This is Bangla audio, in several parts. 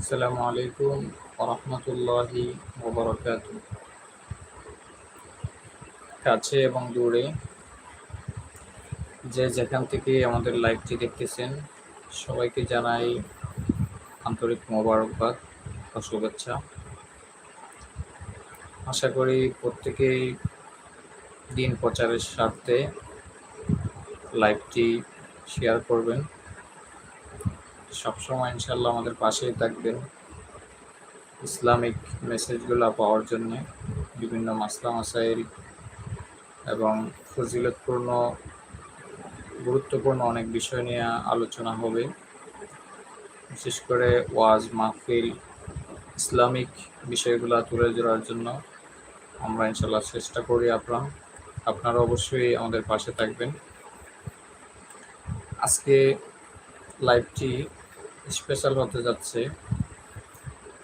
আসসালামু আলাইকুম রহমতুল্লাহি কাছে এবং দূরে যে যেখান থেকে আমাদের লাইভটি দেখতেছেন, সবাইকে জানাই আন্তরিক মোবারকবাদ ও শুভেচ্ছা। আশা করি প্রত্যেকেই দিন প্রচারের স্বার্থে লাইভটি শেয়ার করবেন। সবসময় ইনশাল্লাহ আমাদের পাশেই থাকবেন। ইসলামিক মেসেজগুলো পাওয়ার জন্য বিভিন্ন মাসলা মাসাইল এবং ফজিলতপূর্ণ, গুরুত্বপূর্ণ অনেক বিষয় নিয়ে আলোচনা হবে। বিশেষ করে ওয়াজ, মাহফিল, ইসলামিক বিষয়গুলো তুলে ধরার জন্য আমরা ইনশাল্লাহ চেষ্টা করি আপনার। আপনারা অবশ্যই আমাদের পাশে থাকবেন। আজকে লাইভটি স্পেশাল হতে যাচ্ছে।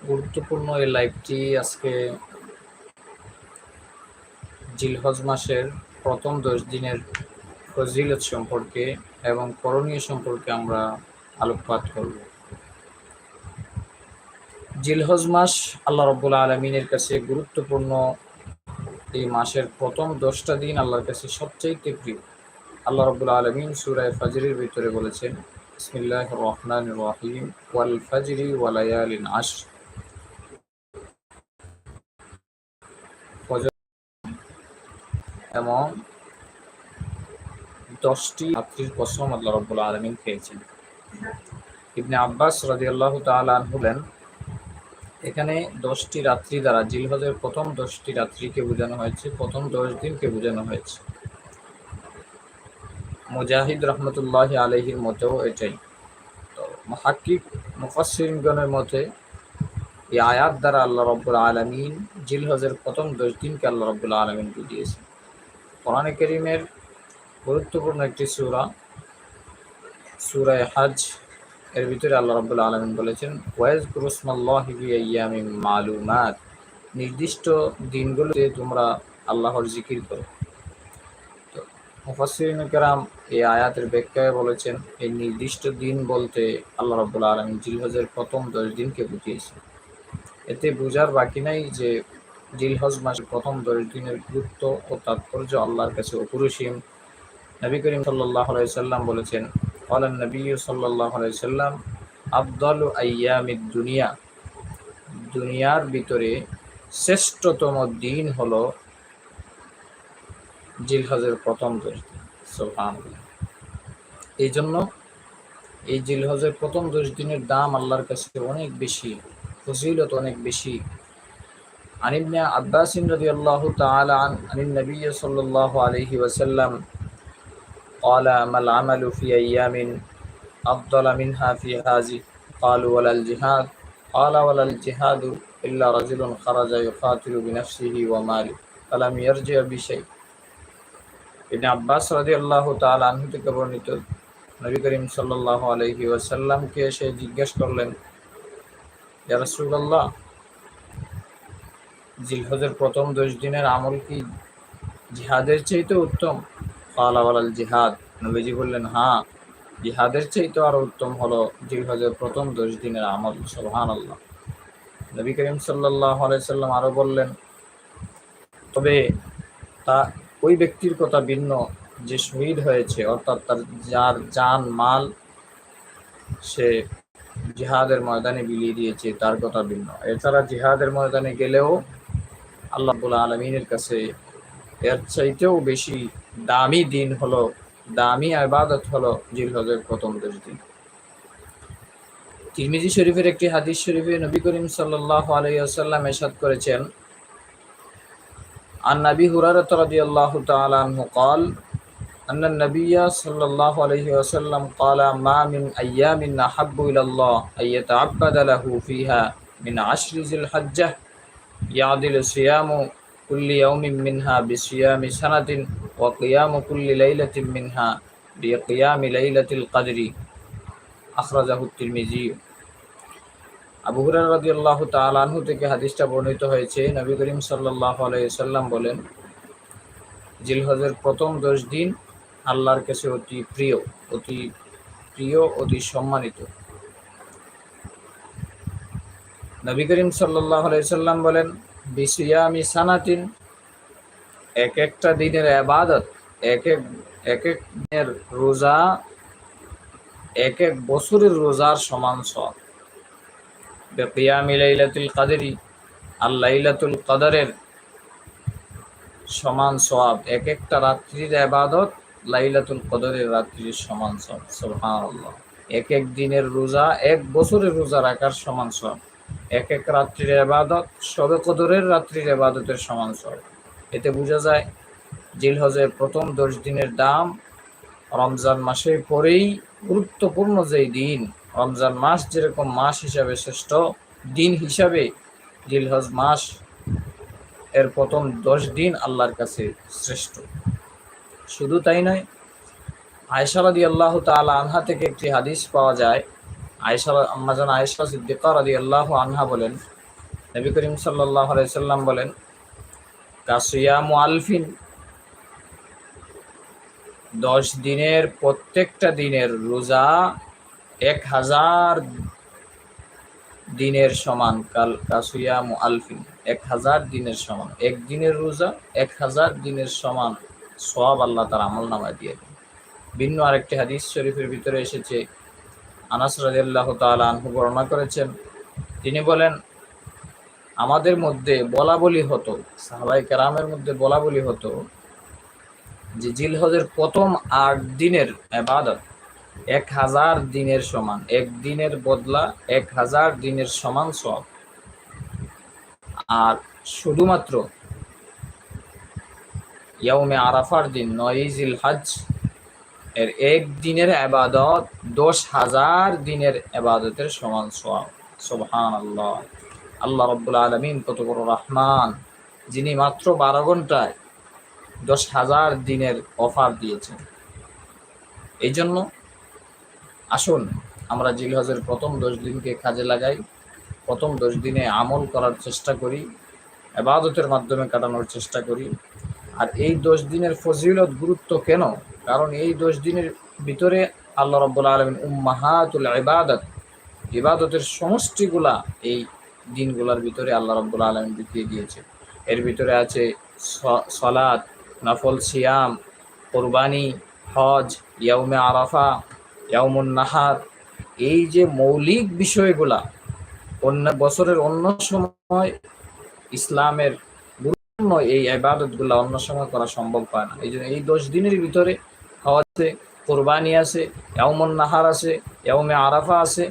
গুরুত্বপূর্ণ এই লাইভটি আজকে জিলহজ মাসের প্রথম দশ দিনের ফজিলত সম্পর্কে এবং করণীয় সম্পর্কে আমরা আলোকপাত করব। জিলহজ মাস আল্লাহ রব্বুল আলমিনের কাছে গুরুত্বপূর্ণ এই মাসের প্রথম দশটা দিন আল্লাহর কাছে সবচেয়ে প্রিয়। আল্লাহ রব্বুল আলমিন সুরায় ফাজরের ভিতরে বলেছেন বিসমিল্লাহ রহমান রহিম। ওয়াল ফাজরি ওয়ালায়ালিন আশ এবং দশটি রাত্রির কসম আল্লাহ রব্বুল আলমিন খেয়েছেন। ইবনে আব্বাস রাজিয়াল্লাহ তালান হলেন এখানে দশটি রাত্রি দ্বারা জিলহজের প্রথম দশটি রাত্রিকে বোঝানো হয়েছে, প্রথম দশ দিনকে বোঝানো হয়েছে। মুজাহিদ রহমতুল্লাহ আলহির মতেও এটাই। তো হাকিক মুফাসিরগণের মতে, এই আয়াত দ্বারা আল্লাহ রব্বুল আলমিন জিলহজের প্রথম দশ দিনকে আল্লাহ রব্বুল আলমিন বুঝিয়েছেন। কোরআনে করিমের গুরুত্বপূর্ণ একটি সুরা, সুরায় হাজ, এর ভিতরে আল্লাহ রব্বুল আলমিন বলেছেন ওয়াইজ কুরুসমাল্লাহিবিয়ামি মালুমাত। নির্দিষ্ট দিনগুলোতে তোমরা আল্লাহর জিকির করো। তো মুফাসিন কেরাম এই আয়াতের ব্যাখ্যায় বলেছেন, এই নির্দিষ্ট দিন বলতে আল্লাহ রব্বুল আলমিন জিলহজের প্রথম দশ দিনকে বুঝিয়েছেন। এতে বোঝার বাকি নাই যে জিলহজ মাসের প্রথম দশ দিনের গুরুত্ব ও তাৎপর্য আল্লাহর কাছে অপরিসীম। নবী করিম সাল্লাহ সাল্লাম বলেছেন আলান নবী সাল্লাহ সাল্লাম আবদল আয়ামিদ দুনিয়া। দুনিয়ার ভিতরে শ্রেষ্ঠতম দিন হলো জিলহজের প্রথম দশ দিন সোহান এই জন্য এই জিলহজের প্রথম দশ দিনের দাম আল্লাহর কাছে অনেক বেশি ফজিলত অনেক বেশি عن ابن عباس رضي الله تعالى عن, عن النبي صلى الله عليه وسلم قال ما العمل في أيام أفضل منها في هذه قالوا ولا الجهاد قال ولا الجهاد إلا رجل خرج يقاتل بنفسه وماله فلم يرجع بشيء ইবনে আব্বাস রাদিয়াল্লাহু তাআলা আনহু থেকে বর্ণিত নবী করিম সাল্লাল্লাহু আলাইহি ওয়াসাল্লামকে এসে জিজ্ঞেস করলেন, ইয়া রাসূলুল্লাহ, জিলহজের প্রথম দশ দিনের আমল কি জিহাদের চাইতে উত্তম? কালাওয়ালাল জিহাদ। নবীজি বললেন হ্যাঁ জিহাদের চাইতে আরও উত্তম হলো জিলহজের প্রথম দশ দিনের আমল সোহান আল্লাহ নবী করিম সাল্লাহ আলাইসাল্লাম আরও বললেন, তবে তা ওই ব্যক্তির কথা ভিন্ন, যে শহীদ হয়েছে, অর্থাৎ তার যার জান, মাল সে জিহাদের ময়দানে বিলিয়ে দিয়েছে, তার কথা ভিন্ন। এছাড়া জিহাদের ময়দানে গেলেও আল্লাহ আলমিনের কাছে এর চাইতেও বেশি দামি দিন হলো, দামি আবাদত হলো জিলহজের প্রথম দশ দিন। তিরমিজি শরীফের একটি হাদিস শরীফে নবী করিম সাল্লাহ আলাইসাল্লাম এসাদ করেছেন عن نبي هريرة رضي الله تعالى عنه قال أن النبي صلى الله عليه وسلم قال ما من أيام أحب إلى الله أن يتعبد له فيها من عشر ذي الحجة. يعدل صيام كل يوم منها بصيام سنة وقيام كل ليلة منها بقيام ليلة القدر. أخرجه الترمذي. আবু হুরার রাজি আল্লাহ তালানহু থেকে হাদিসটা বর্ণিত হয়েছে। নবী করিম সাল্লাহ আলাইসাল্লাম বলেন, জিলহজের প্রথম দশ দিন আল্লাহর কাছে অতি প্রিয় অতি প্রিয়, অতি সম্মানিত। নবী করিম সাল্লাহ সাল্লাম বলেন, বিসিয়ামি সানাতিন, এক একটা দিনের আবাদত এক এক এক এক দিনের রোজা, এক এক বছরের রোজার সমান সব বেকিয়ামি লাইলাতুল কাদেরি, আর লাইলাতুল কাদারের সমান সব এক একটা রাত্রির আবাদত লাইলাতুল কদরের রাত্রির সমান সব সুবহানাল্লাহ। এক এক দিনের রোজা, এক বছরের রোজা রাখার সমান সব এক এক রাত্রির আবাদত সবে কদরের রাত্রির আবাদতের সমান সব এতে বোঝা যায়, জিলহজের প্রথম দশ দিনের দাম রমজান মাসের পরেই গুরুত্বপূর্ণ যেই দিন রমজান মাস যেরকম মাস হিসাবে শ্রেষ্ঠ, দিন হিসাবে জিলহজ মাস এর প্রথম দশ দিন আল্লাহর কাছে শ্রেষ্ঠ। শুধু তাই নয় আয়সা রাদি আল্লাহ তালা আনহা থেকে একটি হাদিস পাওয়া যায়। আয়সা আম্মাজান আয়সা সিদ্দিকা আদি আল্লাহ আনহা বলেন, নবী করিম সাল্লাহ আলাইসাল্লাম বলেন কাসিয়াম আলফিন? দশ দিনের প্রত্যেকটা দিনের রোজা এক হাজার দিনের সমান, কাল কাসুয়াম আলফিন। এক হাজার দিনের সমান। এক দিনের রোজা, এক হাজার দিনের সমান সব আল্লাহ তার আমল নামায় দিয়ে দেন। ভিন্ন আরেকটি হাদিস শরীফের ভিতরে এসেছে। আনাস রাজিয়াল্লাহ তালা আনহু বর্ণনা করেছেন। তিনি বলেন, আমাদের মধ্যে বলা বলি হতো সাহাবাই কেরামের মধ্যে বলা বলি হতো যে জিলহজের প্রথম আট দিনের আবাদত এক হাজার দিনের সমান, এক দিনের বদলা এক হাজার দিনের সমান সব। আর শুধুমাত্র আরাফার দিন নয়জিল হজ, এর এক দিনের আবাদত, দশ হাজার দিনের আবাদতের সমান সব। সোবহান আল্লাহ আল্লাহ রব্বুল আলমিন কত বড় রহমান, যিনি মাত্র বারো ঘন্টায় দশ হাজার দিনের অফার দিয়েছেন। এই জন্য আসুন, আমরা জিলহজের প্রথম দশ দিনকে কাজে লাগাই। প্রথম দশ দিনে আমল করার চেষ্টা করি আবাদতের মাধ্যমে কাটানোর চেষ্টা করি। আর এই দশ দিনের ফজিলত গুরুত্ব কেন? কারণ এই দশ দিনের ভিতরে আল্লাহ রব্বুল আলমিন উম্মাহাতুল ইবাদত, ইবাদতের সমষ্টিগুলা এই দিনগুলার ভিতরে আল্লাহ রব্বুল আলমিন ঢুকিয়ে দিয়েছে। এর ভিতরে আছে সলাদ নফল সিয়াম, কোরবানি, হজ, ইয়াউমে আরাফা ইয়াউমুন নাহার, এই যে মৌলিক বিষয়গুলা, অন্য বছরের অন্য সময় ইসলামের গুরুত্বপূর্ণ এই আবাদতগুলা অন্য সময় করা সম্ভব হয় না। এই জন্য এই দশ দিনের ভিতরে হওয়াতে কোরবানি আছে, ইয়াউমুন নাহার আছে, ইয়াউমে আরাফা আছে,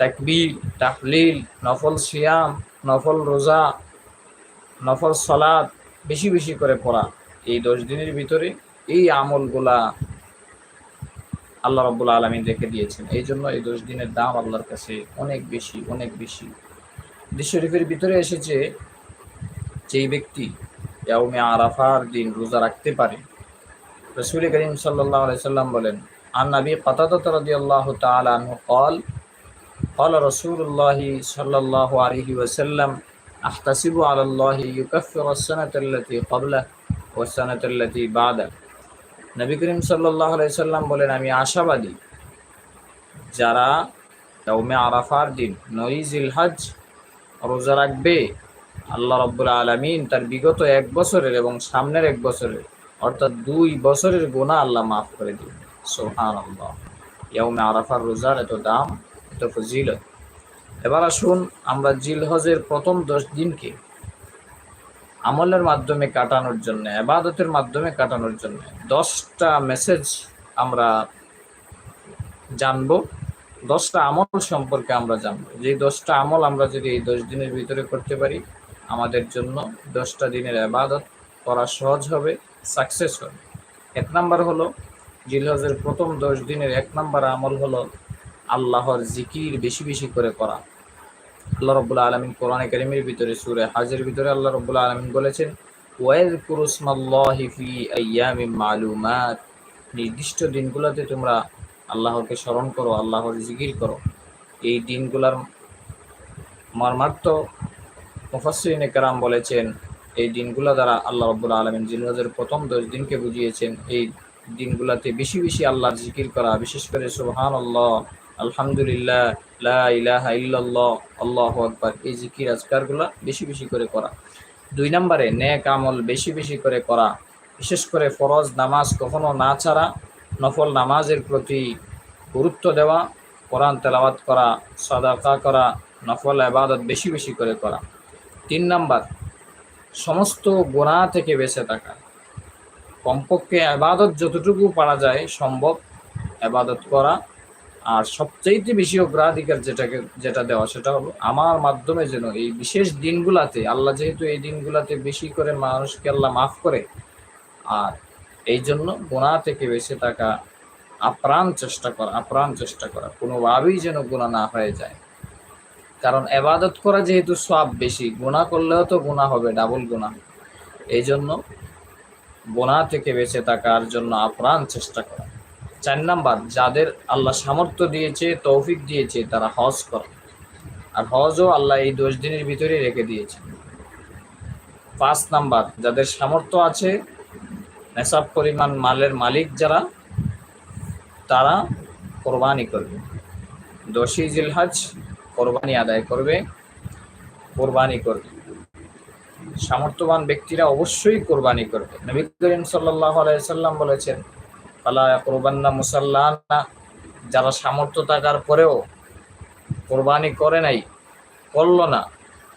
তাকবির, তাহলিল, নফল সিয়াম, নফল রোজা, নফল সলাদ বেশি বেশি করে পড়া। এই দশ দিনের ভিতরে এই আমলগুলা আল্লাহ রব্বুল আলমী রেখে দিয়েছেন এই জন্য এই দশ দিনের দাম আল্লাহর কাছে অনেক বেশি অনেক বেশি শরীফের ভিতরে এসেছে যেই ব্যক্তি ইয়াউমে আরাফার দিন রোজা রাখতে পারে রসুল করিম সাল্লাহ সাল্লাম বলেন আন নবী কতাদত রাদিয়াল্লাহু তাআলা আনহু قال قال رسول الله صلى الله عليه وسلم أحتسب على الله يكفر السنة التي قبله والسنة التي بعده নবী করিম সাল্লাহ সাল্লাম বলেন, আমি আশাবাদী যারা ইয়াউমে আরাফার দিন নইজিল হজ রোজা রাখবে, আল্লাহ রব্বুল আলমিন তার বিগত এক বছরের এবং সামনের এক বছরের, অর্থাৎ দুই বছরের গোনা আল্লাহ মাফ করে দিন সোহান আল্লাহ ইয়াউমে আরাফার রোজার এত দাম, এত ফজিল এবার আসুন আমরা জিলহজের প্রথম দশ দিনকে আমলের মাধ্যমে কাটানোর জন্য, আবাদতের মাধ্যমে কাটানোর জন্য দশটা মেসেজ আমরা জানব, দশটা আমল সম্পর্কে আমরা জানব। যে দশটা আমল আমরা যদি এই দশ দিনের ভিতরে করতে পারি, আমাদের জন্য দশটা দিনের আবাদত করা সহজ হবে সাকসেস হবে। এক নাম্বার হলো, জিলহজের প্রথম দশ দিনের এক নাম্বার আমল হলো আল্লাহর জিকির বেশি বেশি করে করা। আল্লাহ রব্বুল্লা আলমিন কোরআনে কারিমের ভিতরে সুরে হাজের ভিতরে আল্লাহ রব্বুল্লা আলমিন বলেছেন ওয়াইদ কুরুসমাল্লাহি ফি মালুমাত। নির্দিষ্ট দিনগুলোতে তোমরা আল্লাহকে স্মরণ করো, আল্লাহর জিকির করো। এই দিনগুলার মর্মার্থ মুফাসরিনে কারাম বলেছেন, এই দিনগুলো দ্বারা আল্লাহ রব্বুল আলমিন জিলহজের প্রথম দশ দিনকে বুঝিয়েছেন, এই দিনগুলোতে বেশি বেশি আল্লাহর জিকির করা, বিশেষ করে সুবহান আল্লাহ আলহামদুলিল্লাহ লা ইলাহা ইল্লাল্লাহ, আল্লাহু আকবার, এই জিকির আজকারগুলো বেশি বেশি করে করা। দুই নম্বরে, নেক আমল বেশি বেশি করে করা। বিশেষ করে ফরজ নামাজ কখনো না ছাড়া, নফল নামাজের প্রতি গুরুত্ব দেওয়া, কোরআন তেলাওয়াত করা, সদাকা করা, নফল আবাদত বেশি বেশি করে করা। তিন নাম্বার, সমস্ত গোনা থেকে বেঁচে থাকা। কমপক্ষে আবাদত যতটুকু পারা যায় সম্ভব আবাদত করা। আর সবচাইতে বেশি অগ্রাধিকার যেটাকে, যেটা দেওয়া, সেটা হলো আমার মাধ্যমে যেন এই বিশেষ দিনগুলাতে, আল্লাহ যেহেতু এই দিনগুলাতে বেশি করে মানুষকে আল্লাহ মাফ করে, আর এই জন্য গোনা থেকে বেঁচে থাকা আপ্রাণ চেষ্টা করা, আপ্রাণ চেষ্টা করা, কোনোভাবেই যেন গুণা না হয়ে যায়। কারণ এবাদত করা যেহেতু সব বেশি গুণা করলেও তো গুণা হবে ডাবল গুণা এই জন্য গোনা থেকে বেঁচে থাকার জন্য আপ্রাণ চেষ্টা করা। চার নাম্বার, যাদের আল্লাহ সামর্থ্য দিয়েছে, তৌফিক দিয়েছে, তারা হজ করে। আর হজও আল্লাহ এই দশ দিনের ভিতরে রেখে দিয়েছে। পাঁচ নাম্বার, যাদের সামর্থ্য আছে নেশাব পরিমাণ মালের মালিক যারা, তারা কোরবানি করবে। দশই জিলহাজ কোরবানি আদায় করবে, কোরবানি করবে। সামর্থ্যবান ব্যক্তিরা অবশ্যই কোরবানি করবে। নবী করিম সাল্লাহ আলাইসাল্লাম বলেছেন ফালা কোরবান্না মুসাল্লানা, যারা সামর্থ্য থাকার পরেও কোরবানি করে নাই, করল না,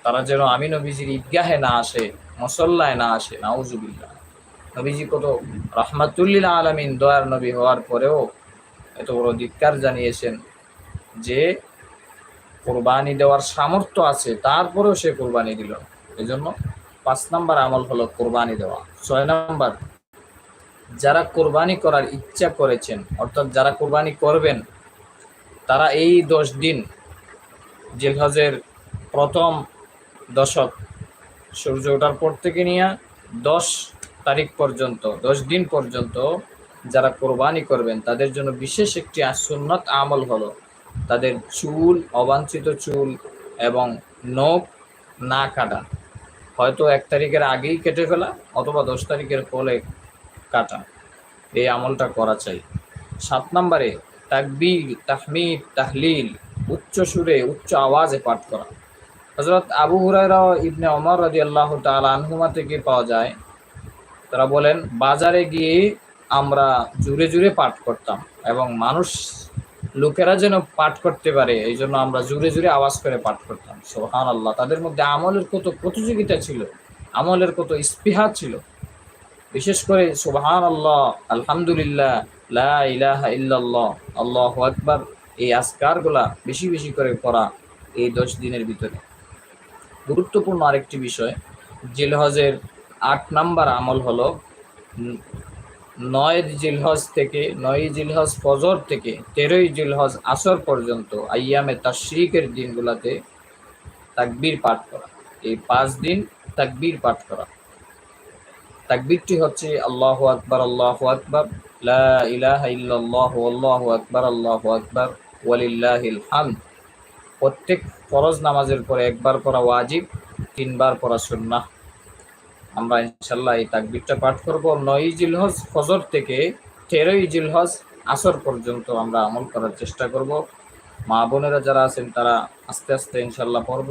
তারা যেন আমি নবীজির ঈদগাহে না আসে, মসল্লায় না আসে, নাউজুবিল্লাহ। নবীজি কত রহমাতুল্লিল আলমিন, দয়ার নবী হওয়ার পরেও এত বড় ধিক্কার জানিয়েছেন যে কোরবানি দেওয়ার সামর্থ্য আছে, তারপরেও সে কোরবানি দিল এজন্য পাঁচ নাম্বার আমল হলো কোরবানি দেওয়া। ছয় নাম্বার যারা কোরবানি করার ইচ্ছা করেছেন, অর্থাৎ যারা কোরবানি করবেন, তারা এই দশ দিন জিলহজের প্রথম দশক, সূর্য ওঠার পর থেকে নিয়ে দশ তারিখ পর্যন্ত, দশ দিন পর্যন্ত যারা কোরবানি করবেন, তাদের জন্য বিশেষ একটি সুন্নত আমল হলো তাদের চুল, অবাঞ্ছিত চুল এবং নখ না কাটা। হয়তো এক তারিখের আগেই কেটে ফেলা, অথবা দশ তারিখের পরে কাটা। এই আমলটা করা চাই। সাত নম্বরে, তাকবির, তাহমিদ, তাহলিল, উচ্চ সুরে উচ্চ আওয়াজে পাঠ করা। হজরত আবু হুরাইরা ইবনে অমর রাজি আল্লাহ আনহুমা থেকে পাওয়া যায়, তারা বলেন, বাজারে গিয়ে আমরা জুড়ে জুড়ে পাঠ করতাম এবং মানুষ, লোকেরা যেন পাঠ করতে পারে, এই জন্য আমরা জুড়ে জুড়ে আওয়াজ করে পাঠ করতাম। সোহান আল্লাহ তাদের মধ্যে আমলের কত প্রতিযোগিতা ছিল, আমলের কত স্পৃহা ছিল বিশেষ করে সোহান আল্লাহ আলহামদুলিল্লাহ, লা ইলাহা ইল্লাল্লাহ, আল্লাহ আকবার, এই আজকারগুলা বেশি বেশি করে করা এই দশ দিনের ভিতরে। গুরুত্বপূর্ণ আরেকটি বিষয়, জিলহজের আট নাম্বার আমল হলো নয় জিলহজ থেকে, নয় জিলহজ ফজর থেকে, তেরোই জিলহজ আসর পর্যন্ত আইয়ামে তাশরিকের দিনগুলাতে তাকবীর পাঠ করা। এই পাঁচ দিন তাকবীর পাঠ করা। তাকবীরটি হচ্ছে আল্লাহ আকবার আল্লাহ আকবার আল্লাহু আকবার আল্লাহু আকবার, ওয়ালিল্লাহিল হামদ। প্রত্যেক ফরজ নামাজের পরে একবার পড়া ওয়াজিব, তিনবার পড়া সুন্নাহ। আমরা ইনশাল্লাহ এই তাকবিরটা পাঠ করব। নয় জিলহজ ফজর থেকে তেরোই জিলহজ আসর পর্যন্ত আমরা আমল করার চেষ্টা করব। মা বোনেরা যারা আছেন, তারা আস্তে আস্তে ইনশাল্লাহ পড়ব।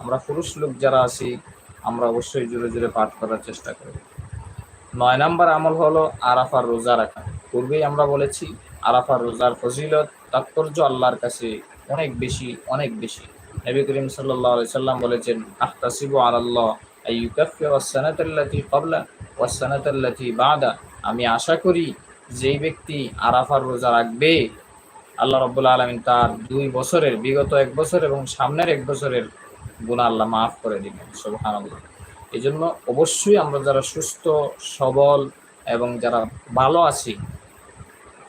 আমরা পুরুষ লোক যারা আছি, আমরা অবশ্যই জুড়ে জুড়ে পাঠ করার চেষ্টা করব। নয় নাম্বার আমল হলো আরাফার রোজা রাখা। পূর্বেই আমরা বলেছি, আরাফার রোজার ফজিলত, তাৎপর্য আল্লাহর কাছে অনেক বেশি অনেক বেশি। নবী করিম সাল্লাম বলেছেন আখতাসিবু আল্লাহ আমি আশা করি, যেই ব্যক্তি আরাফার রোজা রাখবে, আল্লাহ রব্বুল্লা আলমিন তার দুই বছরের, বিগত এক বছর এবং সামনের এক বছরের গুণা আল্লাহ মাফ করে দিবেন। আল্লাহ এই জন্য অবশ্যই আমরা যারা সুস্থ, সবল এবং যারা ভালো আছি,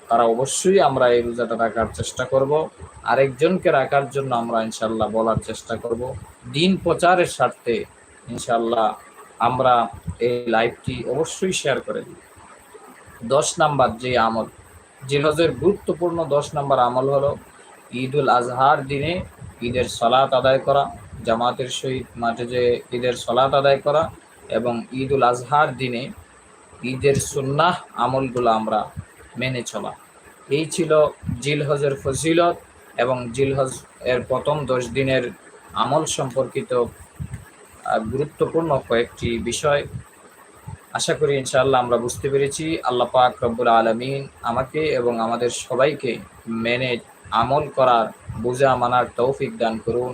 তারা অবশ্যই আমরা এই রোজাটা রাখার চেষ্টা করব। আরেকজনকে রাখার জন্য আমরা ইনশাল্লাহ বলার চেষ্টা করব। দিন প্রচারের স্বার্থে ইনশাল্লাহ আমরা এই লাইভটি অবশ্যই শেয়ার করে দিই দশ নাম্বার যে আমল, যে জিলহজের গুরুত্বপূর্ণ দশ নাম্বার আমল হলো ঈদ উল আজহার দিনে ঈদের সলাত আদায় করা। জামাতের সহিত মাঠে যে ঈদের সলাত আদায় করা এবং ঈদ উল আজহার দিনে ঈদের সুন্নাহ আমলগুলো আমরা মেনে চলা। এই ছিল জিলহজের ফজিলত এবং জিলহজ এর প্রথম দশ দিনের আমল সম্পর্কিত গুরুত্বপূর্ণ কয়েকটি বিষয়। আশা করি ইনশাআল্লাহ আমরা বুঝতে পেরেছি। আল্লাহ পাক রব্বুল আলমিন আমাকে এবং আমাদের সবাইকে মেনে আমল করার, বোঝা মানার তৌফিক দান করুন।